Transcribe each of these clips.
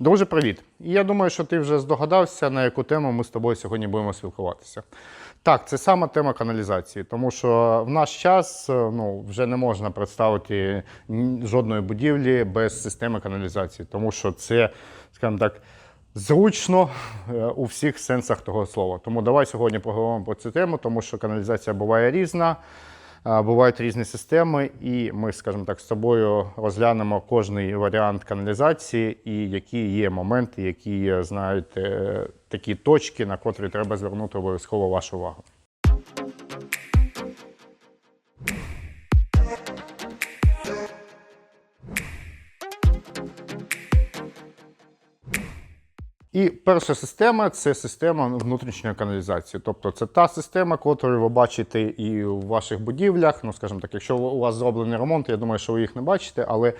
Друже, привіт! І я думаю, що ти вже здогадався, на яку тему ми з тобою сьогодні будемо спілкуватися. Так, це саме тема каналізації, тому що в наш час е, ну, вже не можна представити жодної будівлі без системи каналізації, тому що це, скажімо так, зручно е, у всіх сенсах того слова. Тому давай сьогодні поговоримо про цю тему, тому що каналізація буває різна. Бувають різні системи, і ми, скажімо так, з тобою розглянемо кожний варіант каналізації і які є моменти, які є, знаєте, такі точки, на котрі треба звернути обов'язково вашу увагу. І перша система це система внутрішньої каналізації. Тобто це та система, яку ви бачите і у ваших будівлях. Ну, скажімо так, якщо у вас зроблений ремонт, я думаю, що ви їх не бачите, але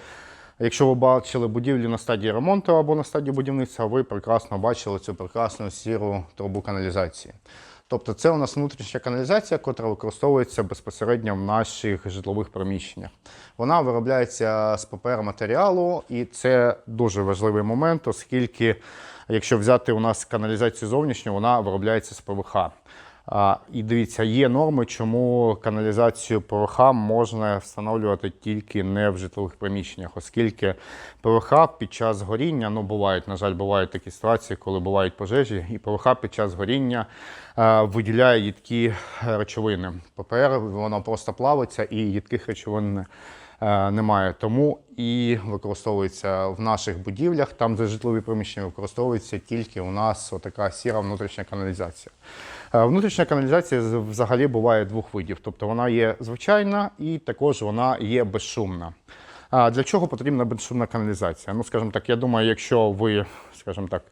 якщо ви бачили будівлю на стадії ремонту або на стадії будівництва, ви прекрасно бачили цю прекрасну сіру трубу каналізації. Тобто це у нас внутрішня каналізація, яка використовується безпосередньо в наших житлових приміщеннях. Вона виробляється з папероматеріалу, і це дуже важливий момент, оскільки, якщо взяти у нас каналізацію зовнішню, вона виробляється з ПВХ. А, і дивіться, є норми, чому каналізацію ПВХ можна встановлювати тільки не в житлових приміщеннях, оскільки ПВХ під час горіння, ну бувають, на жаль, бувають такі ситуації, коли бувають пожежі, і ПВХ під час горіння е, виділяє їдкі речовини. ППР воно просто плавиться і їдких речовин е, немає. Тому і використовується в наших будівлях, там де житлові приміщення використовується тільки у нас отака сіра внутрішня каналізація. Е, Внутрішня каналізація взагалі буває двох видів, тобто вона є звичайна і також вона є безшумна. А для чого потрібна безшумна каналізація? Ну, скажімо так, я думаю, якщо ви, скажімо так,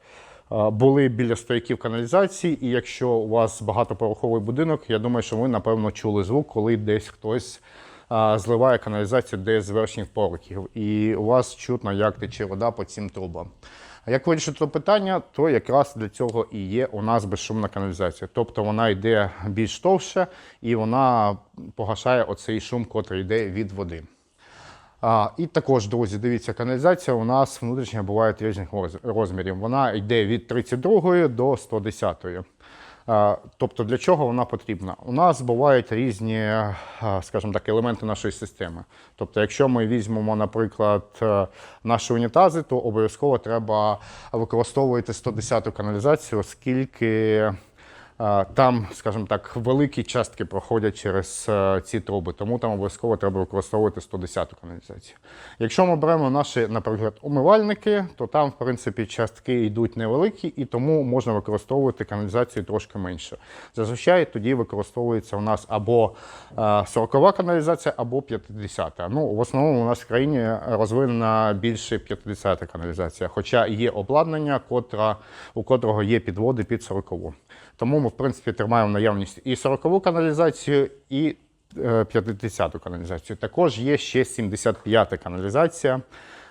е, були біля стояків каналізації, і якщо у вас багатоповерховий будинок, я думаю, що ви напевно чули звук, коли десь хтось зливає каналізацію десь з верхніх поверхів, і у вас чутно, як тече вода по цим трубам. А як вирішити це питання, то якраз для цього і є у нас безшумна каналізація. Тобто вона йде більш товще і вона погашає оцей шум, котрий йде від води. А, і також, друзі, дивіться, каналізація у нас внутрішня буває різних розмірів. Вона йде від 32 до 110. Тобто для чого вона потрібна? У нас бувають різні, а, скажімо так, елементи нашої системи. Тобто, якщо ми візьмемо, наприклад, е, наші унітази, то обов'язково треба використовувати 110 каналізацію, оскільки Е, Там, скажімо так, великі частки проходять через е, ці труби, тому там обов'язково треба використовувати 110-ту каналізацію. Якщо ми беремо наші, наприклад, умивальники, то там, в принципі, частки йдуть невеликі, і тому можна використовувати каналізацію трошки менше. Зазвичай тоді використовується у нас або 40-ва каналізація, або 50-та. Ну, в основному у нас в країні розвинена більше 50-та каналізація, хоча є обладнання, котра, у котрого є підводи під 40-ву. Тому ми, в принципі, тримаємо наявність і 40-ву каналізацію, і е, 50-ту каналізацію. Також є ще 75-та каналізація.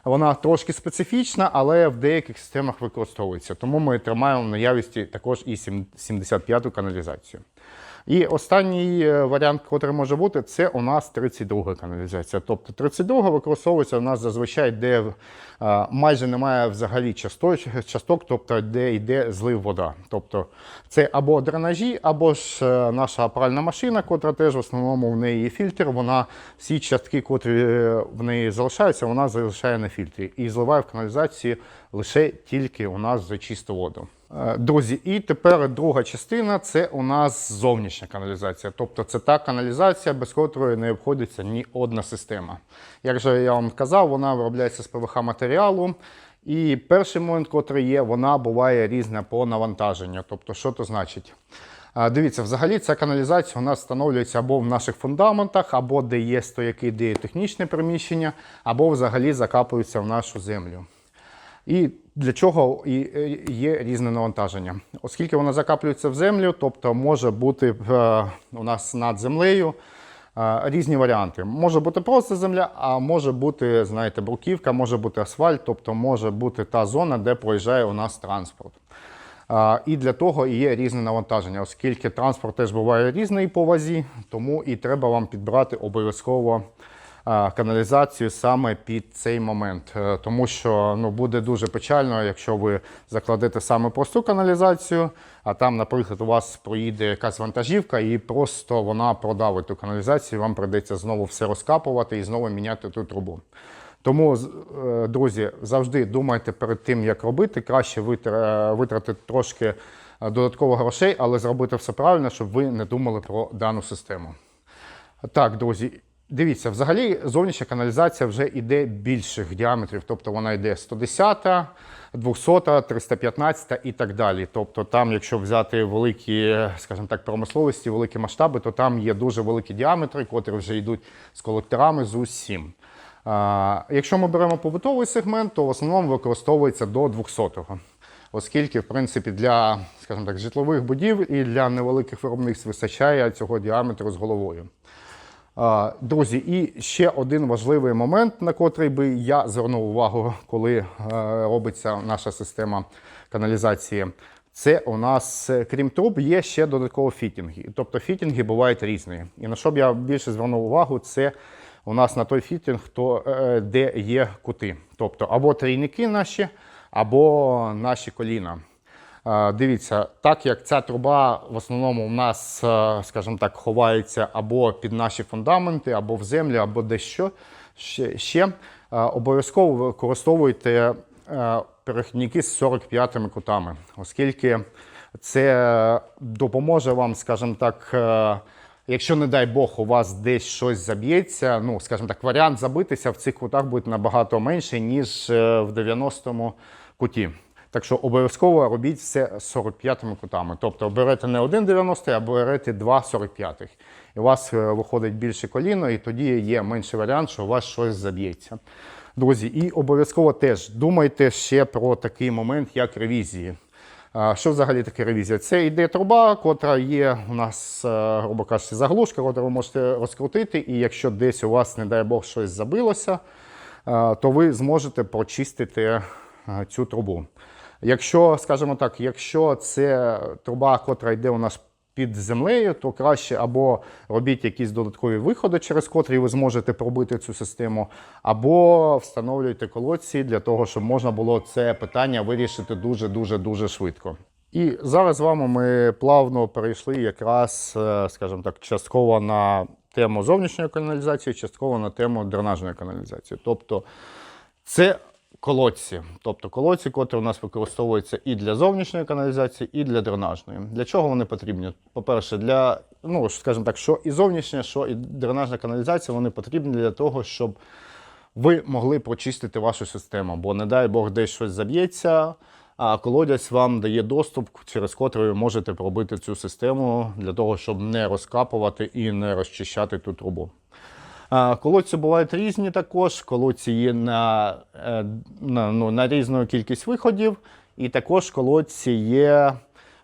Вона трошки специфічна, але в деяких системах використовується. Тому ми тримаємо в наявності також і 75-ту каналізацію. І останній е, варіант, який може бути, це у нас 32 каналізація. Тобто 32 використовується у нас зазвичай, де е, майже немає взагалі часток, тобто де йде злив вода. Тобто це або дренажі, або ж е, наша пральна машина, котра теж в основному в неї є фільтр. Вона всі частки, котрі в неї залишаються, вона залишає на фільтрі і зливає в каналізацію лише тільки у нас за чисту воду. Е, Друзі, і тепер друга частина це у нас зовнішня каналізація. Тобто це та каналізація, без котрої не обходиться ні одна система. Як же я вам казав, вона виробляється з ПВХ матеріалу. І перший момент, котрий є, вона буває різна по навантаженню. Тобто, що то значить? Дивіться, взагалі ця каналізація у нас встановлюється або в наших фундаментах, або де є стояки, де є технічне приміщення, або взагалі закапуються в нашу землю. І для чого е, є різне навантаження? Оскільки вона закаплюється в землю, тобто може бути е, у нас над землею е, різні варіанти. Може бути просто земля, а може бути, знаєте, бруківка, може бути асфальт, тобто може бути та зона, де проїжджає у нас транспорт. І для того є різне навантаження, оскільки транспорт теж буває різний по вазі, тому і треба вам підбирати обов'язково каналізацію саме під цей момент. Е, Тому що ну, буде дуже печально, якщо ви закладете саме просту каналізацію, а там, наприклад, у вас проїде якась вантажівка і просто вона продавить ту каналізацію, вам прийдеться знову все розкапувати і знову міняти ту трубу. Тому, е, друзі, завжди думайте перед тим, як робити. Краще витра- витратити трошки е, додатково грошей, але зробити все правильно, щоб ви не думали про дану систему. Так, друзі, дивіться, взагалі зовнішня каналізація вже йде більших діаметрів, тобто вона йде 110, 200, 315 і так далі. Тобто там, якщо взяти великі, скажімо так, промисловості, великі масштаби, то там є дуже великі діаметри, котрі вже йдуть з колекторами з усім. Якщо ми беремо побутовий сегмент, то в основному використовується до 200-го. Оскільки, в принципі, для, скажімо так, житлових будівель і для невеликих виробництв вистачає цього діаметру з головою. Друзі, і ще один важливий момент, на котрий би я звернув увагу, коли е, робиться наша система каналізації. Це у нас, е, крім труб, є ще додатково фітінги. Тобто фітінги бувають різні. І на що б я більше звернув увагу, це у нас на той фітінг, то, е, де є кути. Тобто або трійники наші, або наші коліна. Дивіться, так як ця труба в основному у нас, е, скажімо так, ховається або під наші фундаменти, або в землю, або дещо ще, е, обов'язково використовуйте е, перехідники з 45 кутами, оскільки це допоможе вам, скажімо так. Якщо, не дай Бог, у вас десь щось заб'ється, ну, скажімо так, варіант забитися в цих кутах буде набагато менший, ніж в 90-му куті. Так що обов'язково робіть все з 45 кутами. Тобто берете не один 90, а берете два 45. І у вас е, виходить більше коліно, і тоді є менший варіант, що у вас щось заб'ється. Друзі, і обов'язково теж думайте ще про такий момент, як ревізії. Що взагалі таке ревізія? Це йде труба, котра є у нас, е, грубо кажучи, заглушка, котру ви можете розкрутити, і якщо десь у вас, не дай Бог, щось забилося, е, то ви зможете прочистити цю трубу. Якщо, скажімо так, якщо це труба, котра йде у нас під землею, то краще або робіть якісь додаткові виходи, через котрі ви зможете пробити цю систему, або встановлюйте колодці для того, щоб можна було це питання вирішити дуже дуже дуже швидко. І зараз з вами ми плавно перейшли якраз, е, скажімо так, частково на тему зовнішньої каналізації, частково на тему дренажної каналізації. Тобто це колодці. Тобто колодці, котрі у нас використовуються і для зовнішньої каналізації, і для дренажної. Для чого вони потрібні? По-перше, для, ну, скажімо так, що і зовнішня, що і дренажна каналізація, вони потрібні для того, щоб ви могли прочистити вашу систему, бо, не дай Бог, десь щось заб'ється, а колодязь вам дає доступ, через котрий ви можете пробити цю систему для того, щоб не розкапувати і не розчищати ту трубу. Колодці бувають різні також. Колодці є на, е, на, ну, на різну кількість виходів, і також колодці є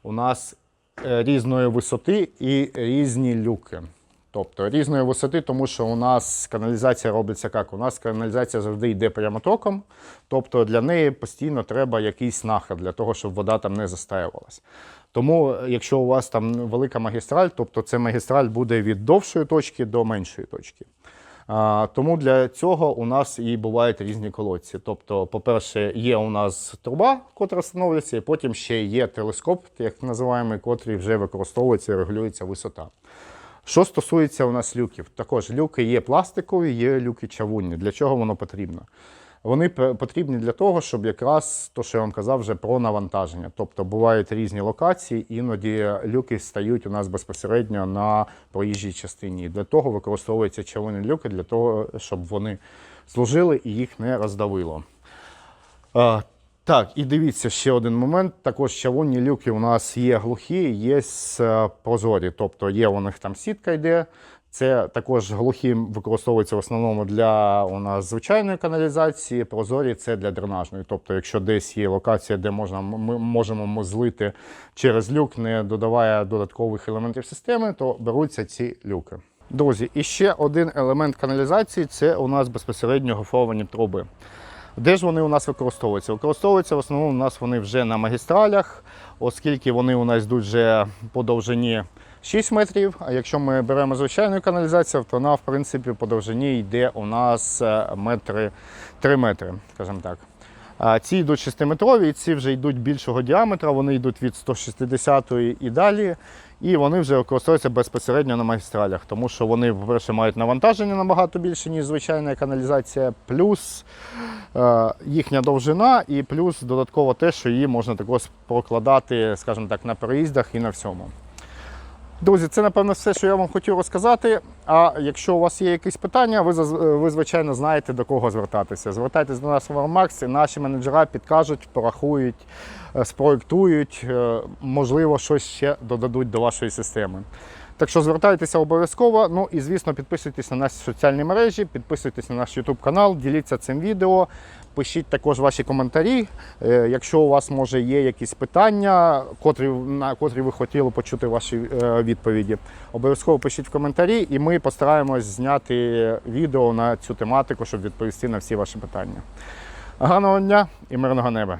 у нас е, різної висоти і різні люки. Тобто різної висоти, тому що у нас каналізація робиться як? У нас каналізація завжди йде прямотоком, тобто для неї постійно треба якийсь нахил для того, щоб вода там не застаювалась. Тому, е, якщо у вас там велика магістраль, тобто це магістраль буде від довшої точки до меншої точки. Тому для цього у нас і бувають різні колодці. Тобто, по-перше, є у нас труба, котра встановлюється, і потім ще є телескоп, як називаємо, котрий вже використовується і регулюється висота. Що стосується у нас люків, також люки є пластикові, є люки чавунні. Для чого воно потрібно? Вони потрібні для того, щоб якраз то, що я вам казав, вже про навантаження. Тобто бувають різні локації, іноді люки стають у нас безпосередньо на проїжджій частині. Для того використовуються чавунні люки, для того, щоб вони служили і їх не роздавило. А, так, і дивіться ще один момент. Також чавунні люки у нас є глухі, є е, прозорі. Тобто є у них там сітка йде. Це також глухі використовуються в основному для у нас звичайної каналізації, прозорі це для дренажної. Тобто, якщо десь є локація, де можна, ми можемо злити через люк, не додавая додаткових елементів системи, то беруться ці люки. Друзі, і ще один елемент каналізації це у нас безпосередньо гофровані труби. Де ж вони у нас використовуються? Використовуються в основному у нас вони вже на магістралях, оскільки вони у нас йдуть вже по довжині 6 метрів. А якщо ми беремо звичайну каналізацію, то вона в принципі по довжині йде у нас е, метри 3 метри, скажімо так. Ці йдуть 6-метрові, ці вже йдуть більшого діаметра, вони йдуть від 160 і далі. І вони вже використовуються безпосередньо на магістралях, тому що вони, по-перше, мають навантаження набагато більше, ніж звичайна каналізація, плюс е, їхня довжина, і плюс додатково те, що її можна також прокладати, скажімо так, на переїздах і на всьому. Друзі, це напевно все, що я вам хотів розказати. А якщо у вас є якісь питання, ви, ви звичайно знаєте до кого звертатися. Звертайтесь до нас в Вармакс, і наші менеджера підкажуть, порахують, спроектують, спроєктують, е, можливо, щось ще додадуть до вашої системи. Так що звертайтеся обов'язково. Ну і звісно, підписуйтесь на наші соціальні мережі, підписуйтесь на наш YouTube канал, діліться цим відео. Пишіть також ваші коментарі. Е, Якщо у вас може є якісь питання, котрі, на котрі ви хотіли почути ваші е, відповіді, обов'язково пишіть в коментарі, і ми постараємось зняти відео на цю тематику, щоб відповісти на всі ваші питання. Гарного дня і мирного неба!